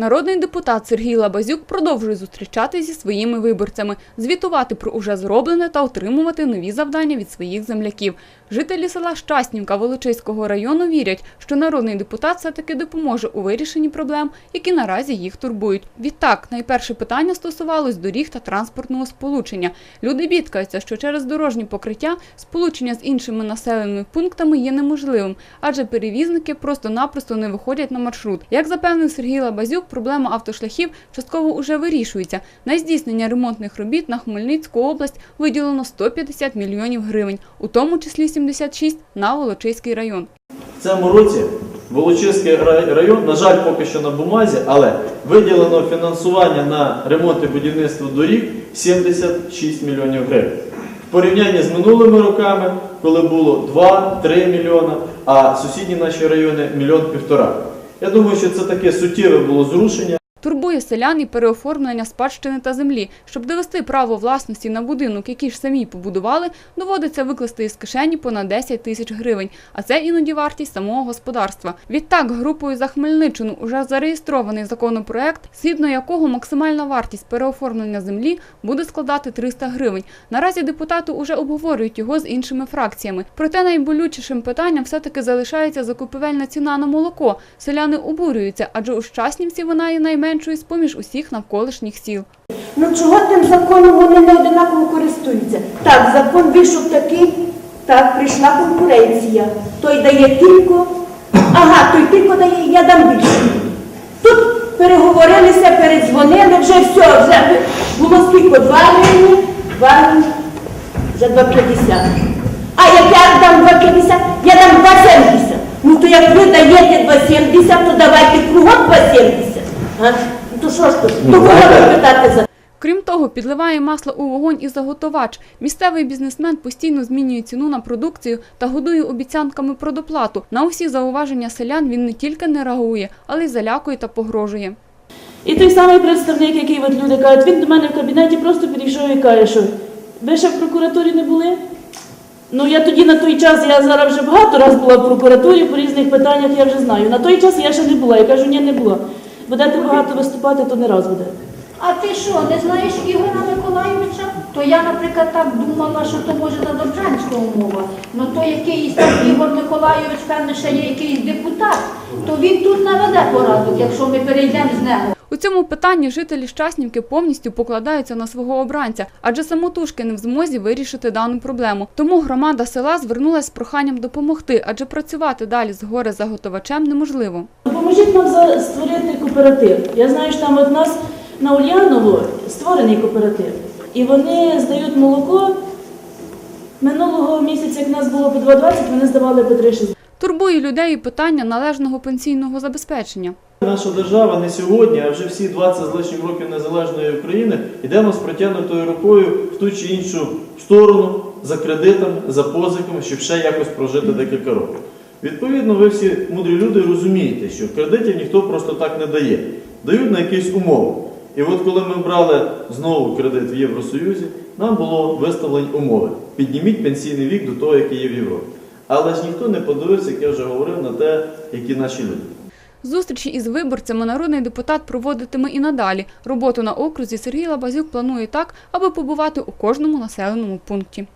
Народний депутат Сергій Лабазюк продовжує зустрічатися зі своїми виборцями, звітувати про уже зроблене та отримувати нові завдання від своїх земляків. Жителі села Щаснівка Волочиського району вірять, що народний депутат все-таки допоможе у вирішенні проблем, які наразі їх турбують. Відтак, найперше питання стосувалось доріг та транспортного сполучення. Люди бідкаються, що через дорожні покриття сполучення з іншими населеними пунктами є неможливим, адже перевізники просто-напросто не виходять на маршрут. Як запевнив Сергій Лабазюк, проблема автошляхів частково уже вирішується. На здійснення ремонтних робіт на Хмельницьку область виділено 150 мільйонів гривень, у тому числі 76 на Волочиський район. В цьому році Волочиський район, на жаль, поки що на бумазі, але виділено фінансування на ремонт і будівництво доріг 76 мільйонів гривень. В порівнянні з минулими роками, коли було 2-3 мільйона, а сусідні наші райони мільйон півтора. Я думаю, що це таке суттєве було зрушення. Турбує селян і переоформлення спадщини та землі. Щоб довести право власності на будинок, який ж самі побудували, доводиться викласти із кишені понад 10 тисяч гривень, а це іноді вартість самого господарства. Відтак, групою за Хмельниччину уже зареєстрований законопроект, згідно якого максимальна вартість переоформлення землі буде складати 300 гривень. Наразі депутати уже обговорюють його з іншими фракціями. Проте найболючішим питанням все-таки залишається закупівельна ціна на молоко. Селяни обурюються, адже у Щаснівці вона є найменшою з поміж усіх навколишніх сіл. Ну чого тим законом вони не одинаково користуються? Так, закон вийшов такий, так, прийшла конкуренція. Той дає тільки, ага, той тільки дає, я дам більше. Тут переговорилися, передзвонили, вже все, вже було скільки, два гривні, два гривні, вже 2,50. А як я дам 2,50, я дам 2,70. Ну то як ви даєте 2,70, то давайте кругом 2,70. А? Ну то що ж тут? Ну, То кого знаєте- питати за Крім того, підливає масло у вогонь і заготовач. Місцевий бізнесмен постійно змінює ціну на продукцію та годує обіцянками про доплату. На усі зауваження селян він не тільки не реагує, але й залякує та погрожує. І той самий представник, який от люди кажуть, він до мене в кабінеті просто підійшов і каже, що ви ще в прокуратурі не були? Ну я тоді на той час, я зараз вже багато разів була в прокуратурі по різних питаннях, я вже знаю. На той час я ще не була. Я кажу, ні, не була. Будете багато виступати, то не раз буде. А ти що, не знаєш Ігоря Миколайовича? То я, наприклад, так думала, що то може та Добжанська умова. Ну то якийсь там Ігор Миколайович, певне, ще є якийсь депутат, то він тут наведе порядок, якщо ми перейдемо з нього. У цьому питанні жителі Щаснівки повністю покладаються на свого обранця, адже самотужки не в змозі вирішити дану проблему. Тому громада села звернулася з проханням допомогти, адже працювати далі з горе заготовачем неможливо. Допоможіть нам за- створити кооператив. Я знаю, що там от нас на Ульяново створений кооператив. І вони здають молоко. Минулого місяця, як нас було по 2,20, вони здавали по 3,60. Турбує людей і питання належного пенсійного забезпечення. Наша держава не сьогодні, а вже всі 20 з лишнім років незалежної України йдемо з протягнутою рукою в ту чи іншу сторону за кредитами, за позиками, щоб ще якось прожити декілька років. Відповідно, ви всі мудрі люди розумієте, що кредитів ніхто просто так не дає, дають на якісь умови. І от коли ми брали знову кредит в Євросоюзі, нам було виставлені умови. Підніміть пенсійний вік до того, який є в Європі. Але ж ніхто не подивився, як я вже говорив, на те, які наші люди. Зустрічі із виборцями народний депутат проводитиме і надалі. Роботу на окрузі Сергій Лабазюк планує так, аби побувати у кожному населеному пункті.